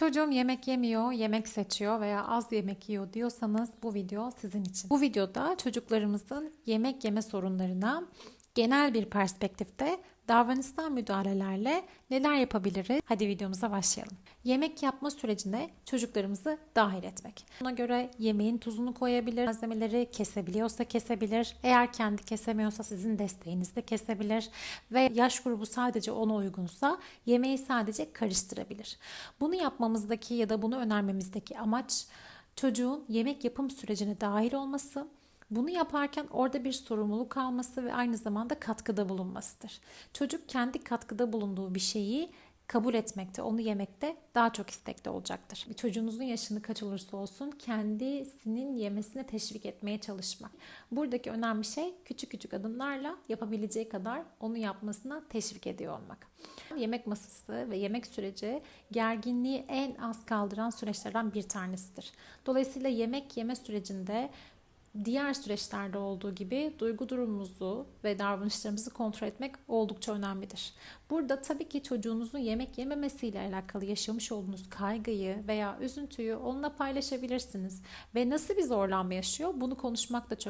Çocuğum yemek yemiyor, yemek seçiyor veya az yemek yiyor diyorsanız bu video sizin için. Bu videoda çocuklarımızın yemek yeme sorunlarına genel bir perspektifte davranışsal müdahalelerle neler yapabiliriz? Hadi videomuza başlayalım. Yemek yapma sürecine çocuklarımızı dahil etmek. Buna göre yemeğin tuzunu koyabilir, malzemeleri kesebiliyorsa kesebilir. Eğer kendi kesemiyorsa sizin desteğinizle kesebilir ve yaş grubu sadece ona uygunsa yemeği sadece karıştırabilir. Bunu yapmamızdaki ya da bunu önermemizdeki amaç çocuğun yemek yapım sürecine dahil olması, bunu yaparken orada bir sorumluluk alması ve aynı zamanda katkıda bulunmasıdır. Çocuk kendi katkıda bulunduğu bir şeyi kabul etmekte, onu yemekte daha çok istekli olacaktır. Çocuğunuzun yaşını kaç olursa olsun kendisinin yemesine teşvik etmeye çalışmak. Buradaki önemli şey küçük küçük adımlarla yapabileceği kadar onu yapmasına teşvik ediyor olmak. Yemek masası ve yemek süreci gerginliği en az kaldıran süreçlerden bir tanesidir. Dolayısıyla yemek yeme sürecinde diğer süreçlerde olduğu gibi duygu durumumuzu ve davranışlarımızı kontrol etmek oldukça önemlidir. Burada tabii ki çocuğunuzun yemek yememesiyle alakalı yaşamış olduğunuz kaygıyı veya üzüntüyü onunla paylaşabilirsiniz. Ve nasıl bir zorlanma yaşıyor bunu konuşmak da çok